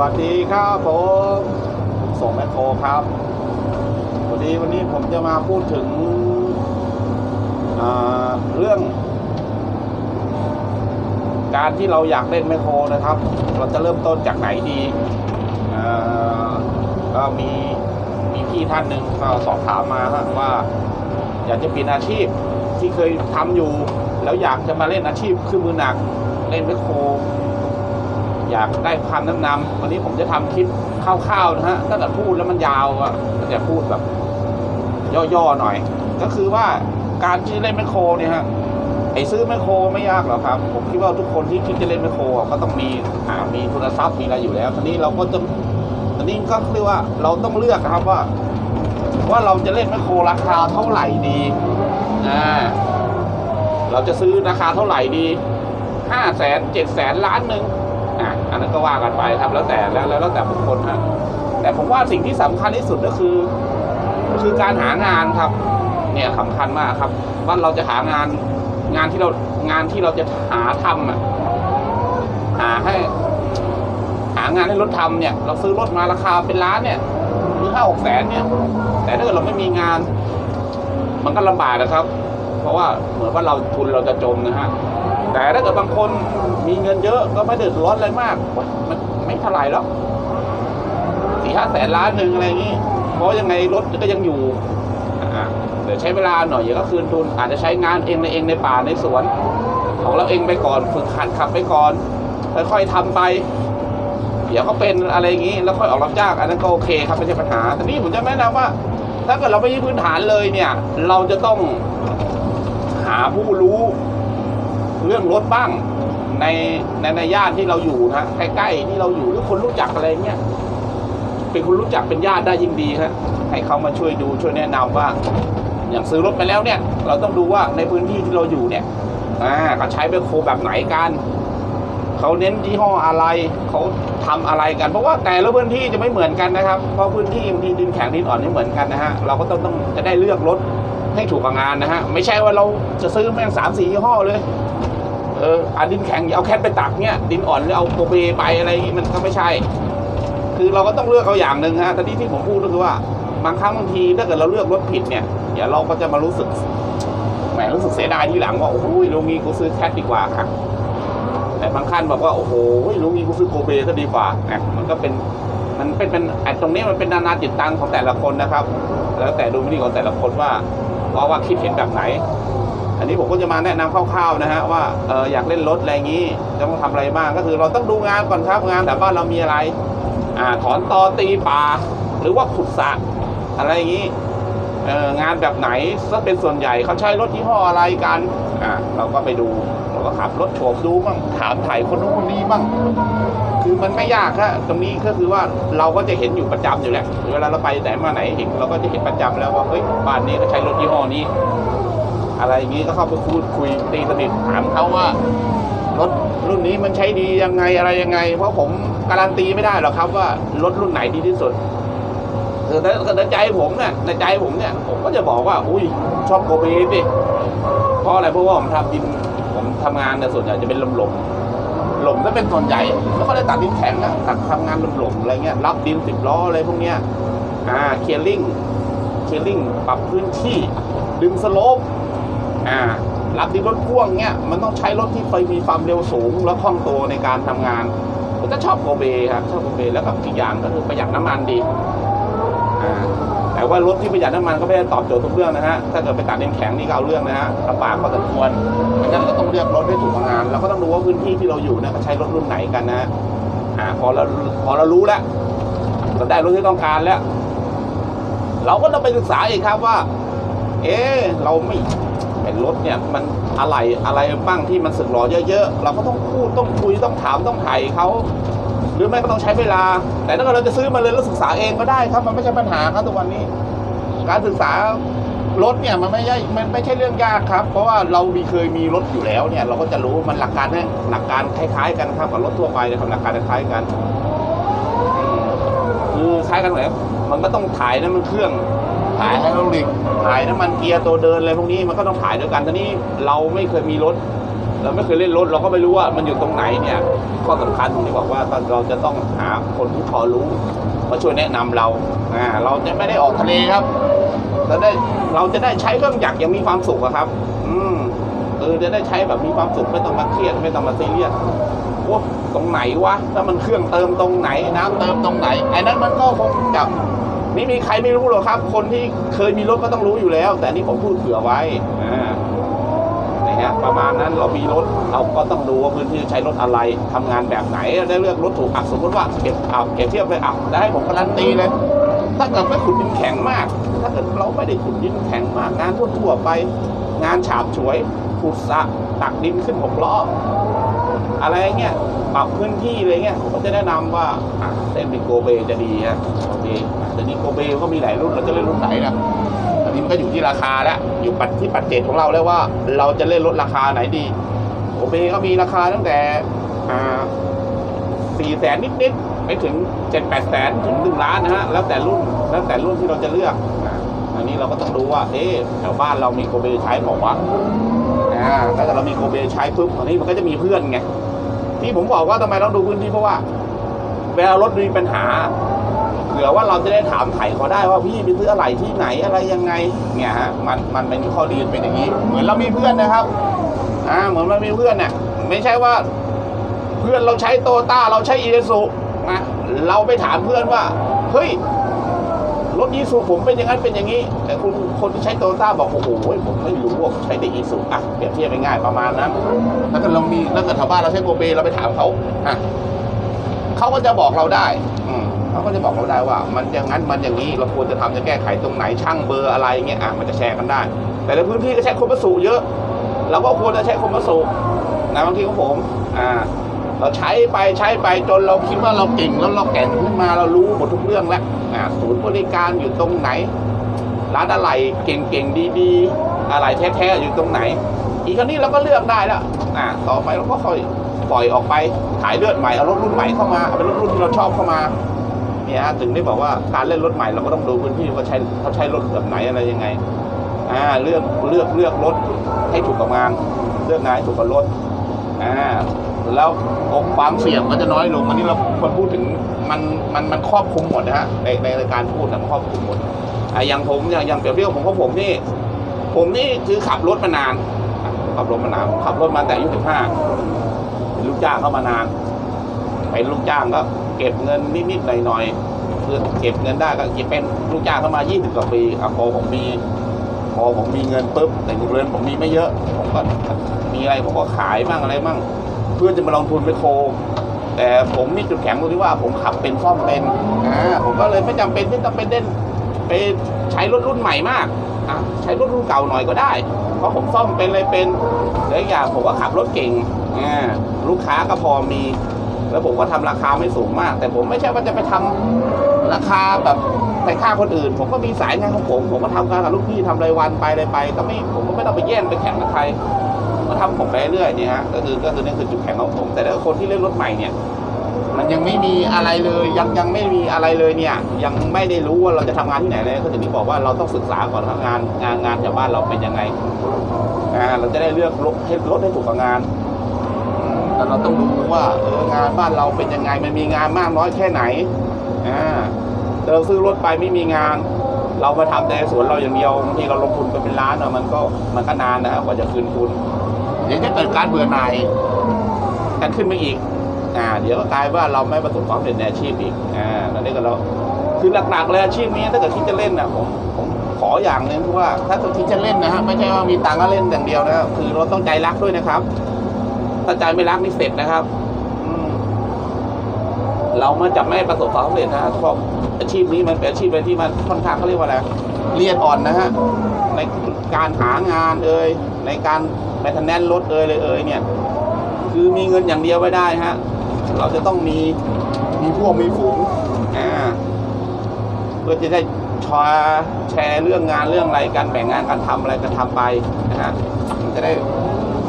วัสดีครับผมส่งแมคโครครับวันนี้วันนี้ผมจะมาพูดถึงเรื่อง การที่เราอยากเล่นแมคโครนะครับ เราจะเริ่มต้นจากไหนดีก็มีมีพี่ท่านหนึ่งก็สอบถามมาว่า อยากจะเปลี่ยนอาชีพที่เคยทำอยู่ แล้วอยากจะมาเล่นอาชีพคือมือหนักเล่นแมคโคร อยากได้ความแนะนำวันนี้ผมจะทำคลิปคร่าวๆนะฮะถ้าเกิดพูดแล้วมันยาวอะก็จะพูดแบบ ย่อๆหน่อย ก็คือว่าการที่เล่นแมคโครเนี่ยฮะไอซื้อแมคโครไม่ยากหรอกครับ ผมคิดว่าทุกคนที่คิดจะเล่นแมคโครอะก็ต้องมีอ่ามีทุนทรัพย์มีอะไรอยู่แล้วทีนี้เราก็จะทีนี้ก็คือว่าเราต้องเลือกครับว่า ว่าเราจะเล่นแมคโครราคาเท่าไหร่ดีอ่าเราจะซื้อราคาเท่าไหร่ดีห้าแสนเจ็ดแสนล้านหนึ่ง อันนั้นก็ว่ากันไปครับแล้วแต่แล้วแล้วแล้วแต่บุคคลฮะแต่ผมว่าสิ่งที่สำคัญที่สุดก็คือคือการหางานครับ เนี่ยสำคัญมากครับ ว่าเราจะหางานงานที่เรางานที่เราจะหาทำอะหาให้หางานให้รถทำเนี่ย เราซื้อรถมาราคาเป็นล้านเนี่ยหรือห้าหกแสนเนี่ย แต่ถ้าเกิดเราไม่มีงาน มันก็ลำบากนะครับ เพราะว่าเหมือนว่าเราทุนเราจะจมนะฮะ แต่ถ้าเกิดบางคนมีเงินเยอะก็ไม่เดือดร้อนอะไรมาก มันไม่เท่าไหร่แล้วสี่ห้าแสนล้านหนึ่งอะไรอย่างนี้ เพราะยังไงรถก็ยังอยู่เดี๋ยวใช้เวลาหน่อยอย่าก็คืนทุน อาจจะใช้งานเองในเองในป่าในสวน ของเราเองไปก่อนฝึกหัดขับไปก่อนค่อยๆทำไปเดี๋ยวก็เป็นอะไรอย่างนี้ แล้วค่อยออกรับจ้างอันนั้นก็โอเคครับไม่ใช่ปัญหาแต่นี่ผมจะแนะนำว่า ถ้าเกิดเราไม่มีพื้นฐานเลยเนี่ย เราจะต้องหาผู้รู้ เรื่องรถบ้างในในในย่านที่เราอยู่นะใกล้ๆที่เราอยู่หรือคนรู้จักอะไรเงี้ยเป็นคนรู้จักเป็นญาติได้ยิ่งดีครับให้เขามาช่วยดูช่วยแนะนำว่า อย่างซื้อรถไปแล้วเนี่ย เราต้องดูว่าในพื้นที่ที่เราอยู่เนี่ยอ่าเขาใช้เบคโคแบบไหนกันเขาเน้นยี่ห้ออะไรเขาทำอะไรกัน เพราะว่าแต่ละพื้นที่จะไม่เหมือนกันนะครับ เพราะพื้นที่บางทีดินแข็งดินอ่อนไม่เหมือนกันนะฮะเราก็ต้องต้องจะได้เลือกรถให้ถูกกับงานนะฮะไม่ใช่ว่าเราจะซื้อแม่งสามสี่ยี่ห้อเลย เอออันดินแข็งอย่าเอาแคทไปตักเนี่ยดินอ่อนแล้วเอาโกเบไปอะไรอย่างงี้มันก็ไม่ใช่ คือเราก็ต้องเลือกเอาอย่างหนึ่งฮะแต่ที่ที่ผมพูดก็คือว่าบางครั้งบางทีถ้าเกิดเราเลือกรถผิดเนี่ยเดี๋ยวเราก็จะมารู้สึกแหมรู้สึกเสียดายทีหลังว่าโอ้โหลุงนี้กูซื้อแคทดีกว่าครับแต่บางท่านบอกว่าโอ้โหลุงนี้กูซื้อโกเบก็ดีกว่านะมันก็เป็นมันเป็นเป็นไอ้ตรงนี้มันเป็นนานาจิตตังของแต่ละคนนะครับ แล้วแต่ดูมินิของแต่ละคนว่าเพราะว่าคิดเห็นแบบไหน อันนี้ผมก็จะมาแนะนำคร่าวๆนะฮะว่าเอออยากเล่นรถอะไรอย่างนี้จะต้องทำอะไรบ้างก็คือเราต้องดูงานก่อนครับงานแต่บ้านเรามีอะไรอ่าถอนตอตีป่า หรือว่าขุดสระอะไรอย่างนี้เอองานแบบไหนถ้าเป็นส่วนใหญ่เขาใช้รถยี่ห้ออะไรกันอ่าเราก็ไปดูเราก็ขับรถโฉบดูบ้างถามถ่ายคนนู้นคนนี้บ้างคือมันไม่ยากครับตรงนี้ก็คือว่าเราก็จะเห็นอยู่ประจำอยู่แล้วเวลาเราไปไหนมาไหนเห็นเราก็จะเห็นประจำแล้วว่าเฮ้ยบ้านนี้ก็ใช้รถยี่ห้อนี้ อะไรอย่างนี้ก็เข้าไปพูดคุยตีสนิทถามเขาว่ารถรุ่นนี้มันใช้ดียังไงอะไรยังไง เพราะผมการันตีไม่ได้หรอกครับว่ารถรุ่นไหนดีที่สุดคือในใจผมเนี่ยในใจผมเนี่ยผมก็จะบอกว่า อุ้ยชอบโกเบสิเพราะอะไรเพราะว่าผมทำดินผมทำงานเนี่ยส่วนใหญ่จะเป็นลมหลมหล่มก็เป็นส่วนใหญ่ไม่ค่อยได้ตัดดินแข็งอะตัดทำงานลมหลมอะไรเงี้ยรับดินสิบล้ออะไรพวกเนี้ยอ่าเคลียร์ลิงเคลียร์ลิงปรับพื้นที่ดึงสโลป อ่ารับดีรถพ่วงเนี้ยมันต้องใช้รถที่ไฟมีความเร็วสูงและคล่องตัวในการทำงานผมก็ชอบโกเบครับชอบโกเบแล้วก็อีกอย่างก็คือประหยัดน้ำมันดีอ่าแต่ว่ารถที่ประหยัดน้ำมันก็ไม่ได้ตอบโจทย์ทุกเรื่องนะฮะ ถ้าเกิดไปตัดเลนแข็งนี่ก็เอาเรื่องนะฮะลำบากพอสมควรเพราะฉะนั้นเราต้องเลือกรถให้ถูกกับงาน เราก็ต้องดูว่าพื้นที่ที่เราอยู่เนี่ยเขาใช้รถรุ่นไหนกันนะฮะอ่าพอเราพอเรารู้แล้วเราได้รถที่ต้องการแล้ว เราก็ต้องไปศึกษาอีกครับว่า เอ๊ะเราไม่เป็นรถเนี่ยมันอะไรอะไรบ้างที่มันสึกหรอเยอะๆ เราก็ต้องพูดต้องคุยต้องถามต้องไถ่เขาหรือไม่ก็ต้องใช้เวลา แต่ถ้าเกิดเราจะซื้อมาเลยแล้วศึกษาเองก็ได้ครับมันไม่ใช่ปัญหาครับทุกวันนี้ การศึกษารถเนี่ยมันไม่ใช่มันไม่ใช่เรื่องยากครับ เพราะว่าเรามีเคยมีรถอยู่แล้วเนี่ย เราก็จะรู้มันหลักการเนี่ยหลักการคล้าย ๆ กันครับกับรถทั่วไปนะครับหลักการคล้ายกันคือคล้ายกันแบบมันก็ต้องถ่ายน้ำมันเครื่อง ถ่ายไฮดรอลิกถ่ายน้ำมันเกียร์ตัวเดินอะไรพวกนี้มันก็ต้องถ่ายด้วยกันทีนี้เราไม่เคยมีรถ เราไม่เคยเล่นรถ เราก็ไม่รู้ว่ามันอยู่ตรงไหนเนี่ยข้อสำคัญตรงที่บอกว่าเราจะต้องหาคนที่พอรู้มาช่วยแนะนำเราอ่าเราจะไม่ได้ออกทะเลครับเราได้เราจะได้ใช้เครื่องจักรอย่างมีความสุขครับ อืมเออจะได้ใช้แบบมีความสุขไม่ต้องมาเครียดไม่ต้องมาซีเรียสโอ้ตรงไหนวะถ้ามันเครื่องเติมตรงไหนน้ำเติมตรงไหนไอ้นั้นมันก็คงจะ ไม่มีใครไม่รู้หรอกครับ คนที่เคยมีรถก็ต้องรู้อยู่แล้ว แต่นี่ผมพูดเผื่อไว้นะฮะประมาณนั้นเรามีรถเราก็ต้องดูว่าพื้นที่ใช้รถอะไรทำงานแบบไหนได้เลือกรถถูกอะสมมติว่าเก็บเอาเก็บเทียบไปอะได้ผมการันตีเลยถ้าเกิดไม่ขุดดินแข็งมาก ถ้าเกิดเราไม่ได้ขุดดินแข็งมาก งานทั่วๆไป งานฉาบฉวยขุดสะตักดินขึ้นหกล้ออะไรเงี้ยปรับพื้นที่อะไรเงี้ยผมจะแนะนำว่าเส้นเป็นโกเบจะดีฮะโอเค แต่นี้โกเบก็มีหลายรุ่นเราจะเล่นรุ่นไหนนะอันนี้มันก็อยู่ที่ราคาแล้วอยู่ปัจที่ปัจเจกของเราแล้วว่า เราจะเล่นลดราคาไหนดีโอเบก็มีราคาตั้งแต่สี่แสนนิดๆไปถึงเจ็ดแปดแสนถึงหนึ่งล้านนะฮะแล้วแต่รุ่นแล้วแต่รุ่นที่เราจะเลือกอันนี้เราก็ต้องดูว่าเอ๊ะแถวบ้านเรามีโกเบใช้บอกว่าอ่าถ้าเกิดเรามีโกเบใช้ปุ๊บตอนนี้มันก็จะมีเพื่อนไงที่ผมบอกว่าทำไมต้องดูพื้นที่เพราะว่าเวลารถมีปัญหา เผื่อว่าเราจะได้ถามไถ่เขาได้ว่าพี่ไปซื้ออะไรที่ไหนอะไรยังไงเนี่ยฮะมันมันเป็นข้อดีเป็นอย่างนี้ เหมือนเรามีเพื่อนนะครับอ่าเหมือนเรามีเพื่อนเนี่ยไม่ใช่ว่า เพื่อนเราใช้โตต้าเราใช้อีเดสุนะเราไปถามเพื่อนว่าเฮ้ยรถอีซูผมเป็นอย่างนั้นเป็นอย่างนี้ แต่คุณคนที่ใช้โตต้าบอกโอ้โหผมไม่รู้ว่าใช้แต่อีซูอะเปรียบเทียบง่ายๆประมาณนั้นถ้าเกิดเรามีถ้าเกิดชาวบ้านเราใช้โกเบเราไปถามเขาอะเขาก็จะบอกเราได้อื เขาก็จะบอกเราได้ว่า มันอย่างนั้นมันอย่างนี้เราควรจะทำจะแก้ไขตรงไหนช่างเบอร์อะไรเงี้ยอะมันจะแชร์กันได้ แต่ในพื้นที่ก็ใช้คมวัสดุเยอะเราก็ควรจะใช้คมวัสดุนะบางทีของผมอ่าเราใช้ไปใช้ไปจนเราคิดว่าเราเก่งแล้วเราแก่งขึ้นมาเรารู้หมดทุกเรื่องแล้วอ่าศูนย์บริการอยู่ตรงไหน ร้านอะไรเก่งๆดีๆ อะไรแท้ๆอยู่ตรงไหน อีกครั้นี้เราก็เลือกได้แล้วอ่าต่อไปเราก็ค่อยปล่อยออกไปขายเลือดใหม่เอารถรุ่นใหม่เข้ามาเอาเป็นรถรุ่นที่เราชอบเข้ามา เนี่ยฮะถึงได้บอกว่าการเล่นรถใหม่เราก็ต้องดูพื้นที่ว่าใช้เขาใช้รถแบบไหนอะไรยังไงอ่าเลือกเลือกเลือกรถให้ถูกกับงาน เลือกงานให้ถูกกับรถอ่าแล้วความเสี่ยงก็จะน้อยลงอันนี้เราคนพูดถึงมันมันมันครอบคลุมหมดนะฮะในในในการพูดนะมันครอบคลุมหมดอ่าอย่างผมอย่างอย่างเปรียบเทียบผมของผมนี่ ผมนี่คือขับรถมานานขับรถมานานขับรถมาแต่อายุสิบห้าเป็นลูกจ้างเข้ามานานเป็นลูกจ้างก็ เก็บเงินนิดๆหน่อยๆคือเก็บเงินได้ก็เก็บเป็นลูกจ้างเข้ามา20กว่าปีอะพอผมมีพอผมมีเงินปุ๊บแต่เงินผมมีไม่เยอะ ผมก็มีอะไรผมก็ขายบ้างอะไรบ้างเพื่อจะมาลงทุนไปโคแต่ผมมีจุดแข็งตรงที่ว่าผมขับเป็นซ่อมเป็นอ่าผมก็เลยไม่จำเป็นที่ต้องไปเล่นไปใช้รถรุ่นใหม่มากอะใช้รถรุ่นเก่าหน่อยก็ได้ เพราะผมซ่อมเป็นอะไรเป็นแล้วอีกอย่างผมก็ขับรถเก่งอ่าลูกค้าก็พอมี แล้วผมก็ทำราคาไม่สูงมาก แต่ผมไม่ใช่ว่าจะไปทำราคาแบบไปค่าคนอื่น ผมก็มีสายงานของผม ผมก็ทำงานกับลูกพี่ทำรายวันไปอะไรไป ก็ไม่ผมก็ไม่ต้องไปแย่งไปแข่งกับใครก็ทำผมไปเรื่อยเนี่ยฮะก็คือก็คือนี่คือจุดแข็งของผม แต่ถ้าคนที่เล่นรถใหม่เนี่ย มันยังไม่มีอะไรเลยยังยังไม่มีอะไรเลยเนี่ย ยังไม่ได้รู้ว่าเราจะทำงานที่ไหนเลยก็ถึงที่บอกว่าเราต้องศึกษาก่อนว่างานงานงานแถวบ้านเราเป็นยังไงอ่าเราจะได้เลือกรถให้รถให้ถูกกับงาน แต่เราต้องดูว่าเอองานบ้านเราเป็นยังไงมันมีงานมากน้อยแค่ไหนอ่าเราซื้อรถไปไม่มีงาน เรามาทำแต่สวนเราอย่างเดียวบางทีเราลงทุนไปเป็นล้านอะมันก็มันก็นานนะครับกว่าจะคืนทุนเดี๋ยวจะเกิดการเบื่อหน่ายกันขึ้นมาอีกอ่าเดี๋ยวก็กลายว่าเราไม่ประสบความสำเร็จในอาชีพอีกอ่าแล้วนี่ก็เราคือหลักๆเลยอาชีพนี้ถ้าเกิดคิดจะเล่นนะผมผมขออย่างหนึงคือว่าถ้าเกิดคิดจะเล่นนะฮะไม่ใช่ว่ามีตังค์ก็เล่นอย่างเดียวนะครับคือเราต้องใจรักด้วยนะครับ ถ้าใจไม่รักนี่เสร็จนะครับเรามาจะไม่ประสบความสำเร็จนะฮะเพราะอาชีพนี้มันเป็นอาชีพอะไรที่มันค่อนข้างเขาเรียกว่าอะไรเรียนอ่อนนะฮะในการหางานเอ่ยในการแมทแนนรถเอ่ยเลยเอ่ยเนี่ย คือมีเงินอย่างเดียวไม่ได้ฮะเราจะต้องมีมีพวกมีฝูงอ่าเพื่อจะได้แชร์แชร์เรื่องงานเรื่องอะไรการแบ่งงานการทำอะไรกันทำไปนะฮะจะได้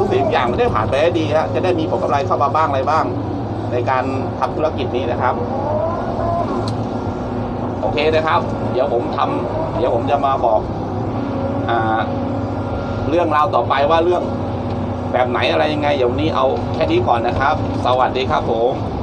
ทุกสิ่งอย่างมันได้ผ่านไปได้ดีฮะจะได้มีผลกำไรเข้ามาบ้างอะไรบ้าง ในการทำธุรกิจนี้นะครับ โอเคนะครับ เดี๋ยวผมทำเดี๋ยวผมจะมาบอกอ่าเรื่องราวต่อไปว่าเรื่องแบบไหนอะไรยังไงเดี๋ยววันนี้เอาแค่นี้ก่อนนะครับ สวัสดีครับผม